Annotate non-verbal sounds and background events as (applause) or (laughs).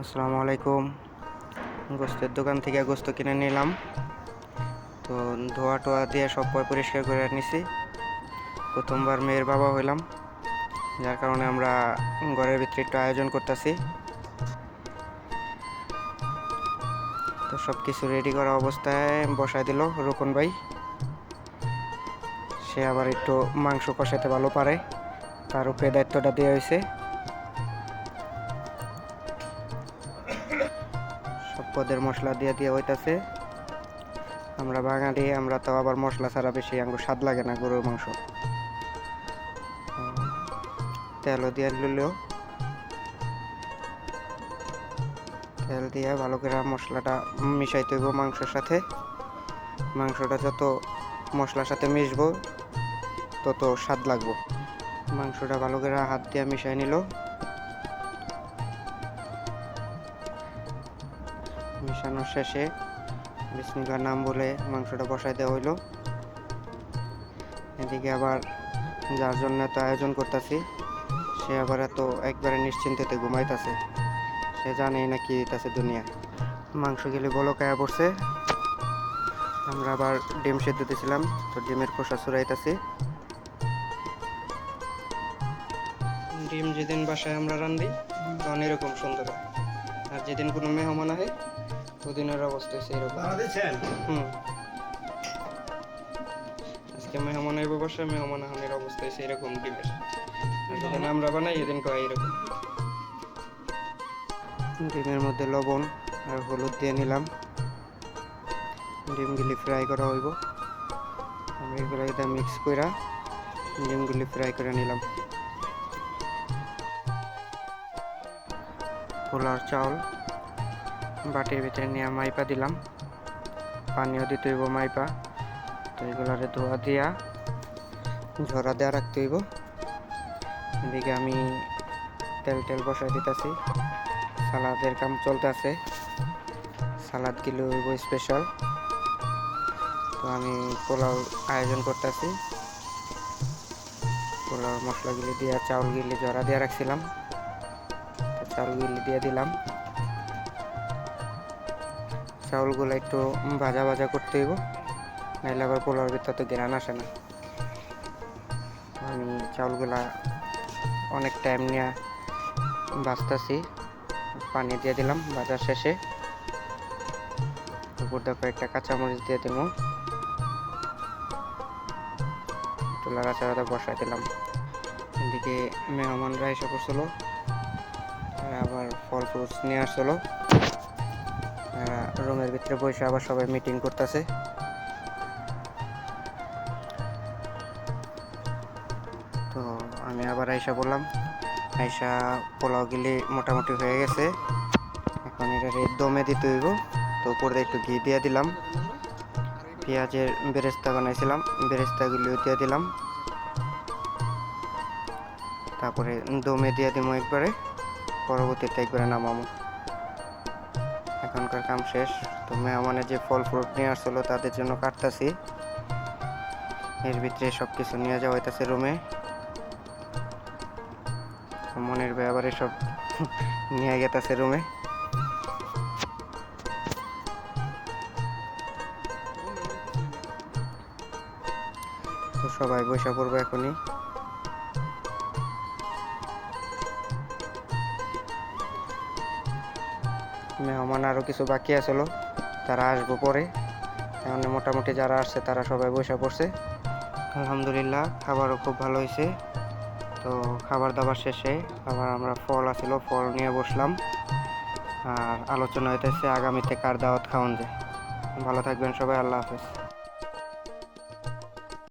আসসালামু আলাইকুম। গোস্তের দোকান থেকে গোস্ত কিনে নিলাম। তো ধোয়া টোয়া দিয়ে সব পয় পরিষ্কার করে নিছি। প্রথমবার মেয়ের বাবা হইলাম। যার কারণে আমরা ঘরের ভিতরে একটু আয়োজন করতেছি। তো সব কিছু রেডি করা অবস্থায় বসায় দিল রোকন ভাই। সে আবার একটু মাংস কষাতে ভালো পারে। তার উপরে দায়িত্বটা দেওয়া হয়েছে। পদের মশলা দিয়ে দিয়ে হইতাছে। আমরা বাঙালি আমরা তো আবার মশলা ছাড়া বেশি আঙ্গুর স্বাদ লাগে না গরুর মাংস। তেলও দিয়ে নিলেও তেল দিয়ে ভালো করে মশলাটা মিশাইতে হইব মাংসের সাথে। মাংসটা যত মশলার সাথে মিশবো, তত স্বাদ লাগবো। মাংসটা ভালো করে হাত দিয়ে মিশাই নিল। মিশানোর শেষে বিসমিল্লার নাম বলে মাংসটা বসাই দেওয়া হইল। এদিকে আবার যার জন্য এত আয়োজন করতেছি, সে আবার এত একবারে নিশ্চিন্তে ঘুমাইতেছে। সে জানেই না কি হইতাছে দুনিয়া। মাংস গেলে বলো কায়া পড়ছে। আমরা আবার ডিম সেদ্ধ দিয়েছিলাম তো ডিমের খোসা চুরাইতেছি ডিম যেদিন বাসায় আমরা রান্ধি, তখন এরকম সুন্দর হয়। যেদিন কোনো মেহমান আহে ওদিনের অবস্থা এরকম। হুম। আজকে মেহমান আইব বাসায় মেহমান আহনের অবস্থা এরকম ডিমের। যেদিন আমরা বানাই এদিন কয় এরকম। ডিমের মধ্যে লবণ আর হলুদ দিয়ে নিলাম। ডিমগুলি ফ্রাই করা হইব। আমি এগুলো এটা মিক্স করে ডিমগুলি ফ্রাই করে নিলাম। পোলার চাউল বাটির ভিতরে নিয়ে মাইপা দিলাম। পানিও দিতে হইব মাইপা। তো এগুলারে ধোয়া দিয়া, ঝরা দেওয়া রাখতে হইব। এদিকে আমি তেল টেল বসাই দিতেছি। সালাদের কাম চলতেছে। সালাদ গিলো হইব স্পেশাল তো আমি পোলাও আয়োজন করতেছি। পোলাও মশলাগুলি দিয়া চাউলগুলি জরা দিয়ে রাখছিলাম। তো চাউলগুলি দিয়ে দিলাম। চাউলগুলো একটু ভাজা ভাজা করতে হইব, নাইলে আবার পোলাওর ভিতর তো গ্রান আসে না। আমি চাউলগুলা অনেক টাইম নিয়ে বাঁচতেছি পানি দিয়ে দিলাম বাজার শেষে। উপর দিয়ে কয়েকটা কাঁচামরিচ দিয়ে দিব তুলা কাঁচা বসাই দিলাম। এদিকে মেহমানরা এসে তারা আবার ফল ফ্রুটস নিয়ে আসছিল। রুমের ভিতরে বসে আবার সবাই মিটিং করতেছে। তো আমি আবার আইসা বললাম, আইসা পোলাও গিলি মোটামুটি হয়ে গেছে। এখন এটা দমে দিতে হইব। তো উপরে একটু ঘি দিয়ে দিলাম। পেঁয়াজের বেরেস্তা বানাইছিলাম, বেরেস্তাগুলিও দিয়ে দিলাম। তারপরে দমে দিয়ে দিব একবারে। পরবর্তীতে একবারে নামামো। এখনকার কাম শেষ। তো মেহমানের যে ফল ফ্রুট নিয়ে আসছিল, তাদের জন্য কাটতাছি। এর ভিতরে সব কিছু নিয়ে যাওয়া হইতাছে রুমে। মনের ভাই সব (laughs) নিয়ে গেতাছে রুমে। তো সবাই বৈশা পড়ব এখনই। মেহমান আরও কিছু বাকি আসলো তারা আসব পরে। এখন মোটামুটি যারা আসছে, তারা সবাই বসে পড়ছে। আলহামদুলিল্লাহ, খাবারও খুব ভালো হয়েছে। তো খাবার দাবার শেষে আবার আমরা ফল আসিল ফল নিয়ে বসলাম। আর আলোচনা হইতেছে আগামীতে কার দাওয়াত খাওয়ান যে ভালো থাকবেন সবাই, আল্লাহ হাফেজ।